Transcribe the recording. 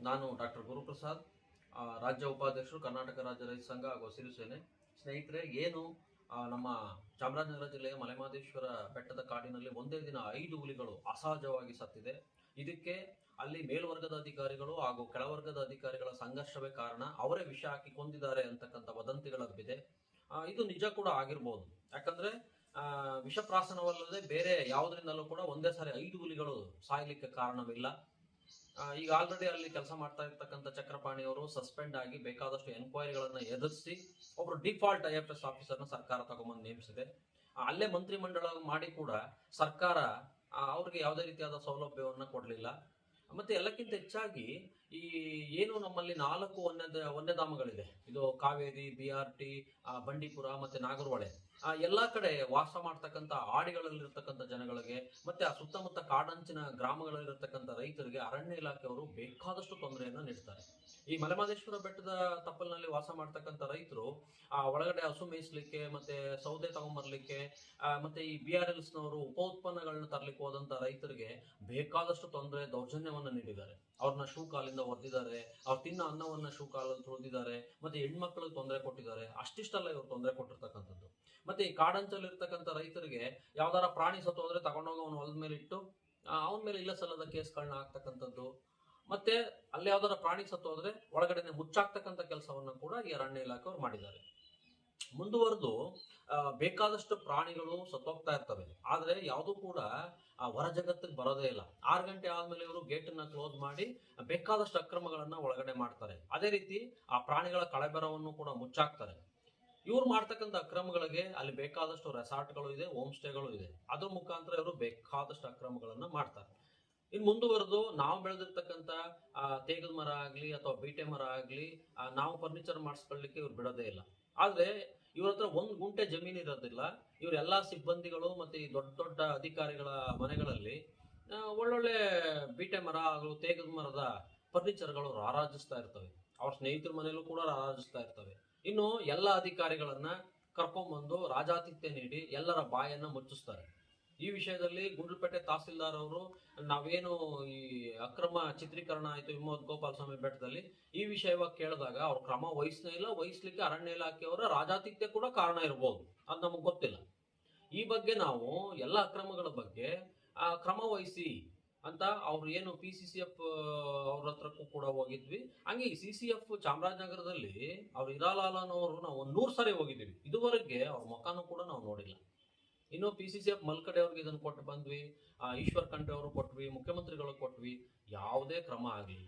ನಾನು ಡಾಕ್ಟರ್ ಗುರುಪ್ರಸಾದ್ ರಾಜ್ಯ ಉಪಾಧ್ಯಕ್ಷರು, ಕರ್ನಾಟಕ ರಾಜ್ಯ ರೈತ ಸಂಘ ಹಾಗೂ ಹಸಿರು ಸೇನೆ. ಸ್ನೇಹಿತರೆ, ಏನು ನಮ್ಮ ಚಾಮರಾಜನಗರ ಜಿಲ್ಲೆಯ ಮಲೆಮಹದೇಶ್ವರ ಬೆಟ್ಟದ ಕಾಡಿನಲ್ಲಿ ಒಂದೇ ದಿನ ಐದು ಹುಲಿಗಳು ಅಸಹಜವಾಗಿ ಸತ್ತಿದೆ. ಇದಕ್ಕೆ ಅಲ್ಲಿ ಮೇಲ್ವರ್ಗದ ಅಧಿಕಾರಿಗಳು ಹಾಗೂ ಕೆಳವರ್ಗದ ಅಧಿಕಾರಿಗಳ ಸಂಘರ್ಷವೇ ಕಾರಣ. ಅವರೇ ವಿಷ ಹಾಕಿ ಕೊಂದಿದ್ದಾರೆ ಅಂತಕ್ಕಂಥ ವದಂತಿಗಳ ಹಬ್ಬಿದೆ. ಇದು ನಿಜ ಕೂಡ ಆಗಿರ್ಬೋದು. ಯಾಕಂದ್ರೆ ವಿಷಪ್ರಾಸನವಲ್ಲದೆ ಬೇರೆ ಯಾವುದರಿಂದಲೂ ಕೂಡ ಒಂದೇ ಸಾರಿ ಐದು ಹುಲಿಗಳು ಸಾಯ್ಲಿಕ್ಕೆ ಕಾರಣವಿಲ್ಲ. ಈಗ ಆಲ್ರೆಡಿ ಅಲ್ಲಿ ಕೆಲಸ ಮಾಡ್ತಾ ಇರ್ತಕ್ಕಂಥ ಚಕ್ರಪಾಣಿ ಅವರು ಸಸ್ಪೆಂಡ್ ಆಗಿ ಬೇಕಾದಷ್ಟು ಎನ್ಕ್ವೈರಿಗಳನ್ನ ಎದುರಿಸಿ ಒಬ್ರು ಡಿಫಾಲ್ಟ್ ಐ ಎಫ್ ಎಸ್ ಆಫೀಸರ್ನ ಸರ್ಕಾರ ತಗೊಂಬಂದು ನೇಮಿಸಿದೆ. ಅಲ್ಲೇ ಮಂತ್ರಿ ಮಂಡಳ ಮಾಡಿ ಕೂಡ ಸರ್ಕಾರ ಅವ್ರಿಗೆ ಯಾವುದೇ ರೀತಿಯಾದ ಸೌಲಭ್ಯವನ್ನ ಕೊಡಲಿಲ್ಲ. ಮತ್ತೆ ಎಲ್ಲಕ್ಕಿಂತ ಹೆಚ್ಚಾಗಿ ಈ ಏನು ನಮ್ಮಲ್ಲಿ ನಾಲ್ಕು ವನ್ಯದ, ವನ್ಯಧಾಮಗಳಿದೆ. ಇದು Kaveri B R T Bandipur ಮತ್ತೆ ನಾಗರಹೊಳೆ. ಆ ಎಲ್ಲಾ ಕಡೆ ವಾಸ ಮಾಡ್ತಕ್ಕಂಥ ಆಡಿಗಳಲ್ಲಿರ್ತಕ್ಕಂಥ ಜನಗಳಿಗೆ, ಮತ್ತೆ ಆ ಸುತ್ತಮುತ್ತ ಕಾಡಂಚಿನ ಗ್ರಾಮಗಳಲ್ಲಿರ್ತಕ್ಕಂಥ ರೈತರಿಗೆ ಅರಣ್ಯ ಇಲಾಖೆಯವರು ಬೇಕಾದಷ್ಟು ತೊಂದರೆಯನ್ನ ನೀಡ್ತಾರೆ. ಈ ಮಲೆಮಹದೇಶ್ವರ ಬೆಟ್ಟದ ತಪ್ಪಲಿನಲ್ಲಿ ವಾಸ ಮಾಡ್ತಕ್ಕಂಥ ರೈತರು, ಆ ಒಳಗಡೆ ಹಸು ಮೇಯಿಸ್ಲಿಕ್ಕೆ, ಮತ್ತೆ ಸೌದೆ ತಗೊಂಬರ್ಲಿಕ್ಕೆ ಮತ್ತೆ ಈ ಬಿ ಆರ್ ಎಲ್ಸ್ ನವರು ಉಪ ಉತ್ಪನ್ನಗಳನ್ನ ತರ್ಲಿಕ್ಕೆ ಹೋದಂತ ರೈತರಿಗೆ ಬೇಕಾದಷ್ಟು ತೊಂದರೆ, ದೌರ್ಜನ್ಯವನ್ನ ನೀಡಿದ್ದಾರೆ. ಅವ್ರನ್ನ ಶೂ ಕಾಲಿಂದ ಒದ್ದಿದ್ದಾರೆ ಅವ್ರು ತಿನ್ನ ಅನ್ನವನ್ನ ಶೂ ಕಾಲಲ್ಲಿ ತುಳಿದಿದ್ದಾರೆ ಮತ್ತೆ ಹೆಣ್ಮಕ್ಳಿಗೆ ತೊಂದರೆ ಕೊಟ್ಟಿದ್ದಾರೆ. ಅಷ್ಟಿಷ್ಟಲ್ಲ ಇವ್ರು ತೊಂದರೆ ಕೊಟ್ಟಿರ್ತಕ್ಕಂಥದ್ದು. ಮತ್ತೆ ಈ ಕಾಡಂಚಲ್ಲಿ ಇರ್ತಕ್ಕಂಥ ರೈತರಿಗೆ ಯಾವ್ದಾರ ಪ್ರಾಣಿ ಸತ್ತು ಹೋದ್ರೆ ತಗೊಂಡೋಗಿ ಅವನು ಹೊಲದ ಮೇಲೆ ಇಟ್ಟು ಅವನ ಮೇಲೆ ಇಲ್ಲ ಸಲ್ಲದ ಕೇಸ್ಗಳನ್ನ ಹಾಕ್ತಕ್ಕಂಥದ್ದು. ಮತ್ತೆ ಅಲ್ಲಿ ಯಾವ್ದಾರ ಪ್ರಾಣಿ ಸತ್ತು ಹೋದ್ರೆ ಒಳಗಡೆನೆ ಮುಚ್ಚಾಕ್ತಕ್ಕಂಥ ಕೆಲಸವನ್ನ ಕೂಡ ಈ ಅರಣ್ಯ ಇಲಾಖೆ ಮಾಡಿದ್ದಾರೆ. ಮುಂದುವರೆದು ಬೇಕಾದಷ್ಟು ಪ್ರಾಣಿಗಳು ಸತ್ತೋಗ್ತಾ ಇರ್ತವೆ. ಆದ್ರೆ ಯಾವುದು ಕೂಡ ಆ, ಹೊರ ಜಗತ್ತಿಗೆ ಬರೋದೇ ಇಲ್ಲ. ಆರು ಗಂಟೆ ಆದ್ಮೇಲೆ ಇವರು ಗೇಟ್ ಅನ್ನ ಕ್ಲೋಸ್ ಮಾಡಿ ಬೇಕಾದಷ್ಟು ಅಕ್ರಮಗಳನ್ನ ಒಳಗಡೆ ಮಾಡ್ತಾರೆ. ಅದೇ ರೀತಿ ಆ ಪ್ರಾಣಿಗಳ ಕಳೆಬರವನ್ನು ಕೂಡ ಮುಚ್ಚಾಕ್ತಾರೆ. ಇವ್ರು ಮಾಡ್ತಕ್ಕಂಥ ಅಕ್ರಮಗಳಿಗೆ ಅಲ್ಲಿ ಬೇಕಾದಷ್ಟು ರೆಸಾರ್ಟ್ಗಳು ಇದೆ ಹೋಮ್ ಸ್ಟೇಗಳು ಇದೆ. ಅದ್ರ ಮುಖಾಂತರ ಇವರು ಬೇಕಾದಷ್ಟು ಅಕ್ರಮಗಳನ್ನು ಮಾಡ್ತಾರೆ. ಇನ್ನು ಮುಂದುವರೆದು ನಾವು ಬೆಳೆದಿರ್ತಕ್ಕಂಥ ತೇಗದ ಮರ ಆಗಲಿ ಅಥವಾ ಬೀಟೆ ಮರ ಆಗಲಿ ನಾವು ಫರ್ನಿಚರ್ ಮಾಡಿಸ್ಕೊಳ್ಳಿಕ್ಕೆ ಇವ್ರು ಬಿಡೋದೇ ಇಲ್ಲ. ಆದರೆ ಇವ್ರ ಹತ್ರ ಒಂದು ಗುಂಟೆ ಜಮೀನು ಇರೋದಿಲ್ಲ. ಇವರೆಲ್ಲ ಸಿಬ್ಬಂದಿಗಳು ಮತ್ತೆ ಈ ದೊಡ್ಡ ದೊಡ್ಡ ಅಧಿಕಾರಿಗಳ ಮನೆಗಳಲ್ಲಿ ಒಳ್ಳೊಳ್ಳೆ ಬೀಟೆ ಮರ ಆಗಲು, ತೇಗದ ಮರದ ಫರ್ನಿಚರ್ಗಳು ರಾರಾಜಿಸ್ತಾ ಇರ್ತವೆ. ಅವ್ರ ಸ್ನೇಹಿತರ ಮನೆಯಲ್ಲೂ ಕೂಡ ರಾರಾಜಿಸ್ತಾ ಇರ್ತವೆ. ಇನ್ನು ಎಲ್ಲ ಅಧಿಕಾರಿಗಳನ್ನ ಕರ್ಕೊಂಡ್ಬಂದು ರಾಜಾತಿಥ್ಯ ನೀಡಿ ಎಲ್ಲರ ಬಾಯನ್ನ ಮುಚ್ಚಿಸ್ತಾರೆ. ಈ ವಿಷಯದಲ್ಲಿ ಗುಂಡ್ಲುಪೇಟೆ ತಹಸೀಲ್ದಾರ್ ಅವರು ನಾವೇನು ಈ ಅಕ್ರಮ ಚಿತ್ರೀಕರಣ ಆಯ್ತು ವಿಮೋದ್ ಗೋಪಾಲ ಸ್ವಾಮಿ ಬೆಟ್ಟದಲ್ಲಿ ಈ ವಿಷಯವಾಗಿ ಕೇಳಿದಾಗ ಅವ್ರ ಕ್ರಮ ವಹಿಸ್ನೇ ಇಲ್ಲ ವಹಿಸ್ಲಿಕ್ಕೆ ಅರಣ್ಯ ಇಲಾಖೆಯವರ ರಾಜಾತಿಥ್ಯ ಕೂಡ ಕಾರಣ ಇರಬಹುದು ಅದು ನಮಗೆ ಗೊತ್ತಿಲ್ಲ. ಈ ಬಗ್ಗೆ ನಾವು ಎಲ್ಲ ಅಕ್ರಮಗಳ ಬಗ್ಗೆ ಆ, ಕ್ರಮ ವಹಿಸಿ ಅಂತ ಅವ್ರು ಏನು ಪಿ ಸಿ ಸಿ ಎಫ್ ಅವ್ರ ಹತ್ರಕ್ಕೂ ಕೂಡ ಹೋಗಿದ್ವಿ. ಹಂಗೆ ಸಿ ಸಿ ಎಫ್ ಚಾಮರಾಜನಗರದಲ್ಲಿ ಅವ್ರು ಇರಾಲಾಲನವರು ನಾವು ಒಂದ್ ನೂರ್ ಸಾರಿ ಹೋಗಿದ್ದೀವಿ. ಇದುವರೆಗೆ ಅವ್ರ ಮುಖಾನು ಕೂಡ ನಾವು ನೋಡಿಲ್ಲ. ಇನ್ನು P C C F Malkade ಅವ್ರಿಗೆ ಇದನ್ನು ಕೊಟ್ಟು ಬಂದ್ವಿ ಈಶ್ವರ್ ಖಂಡ್ರೆ ಅವರು ಕೊಟ್ವಿ, ಮುಖ್ಯಮಂತ್ರಿಗಳು ಕೊಟ್ವಿ, ಯಾವುದೇ ಕ್ರಮ ಆಗಲಿಲ್ಲ.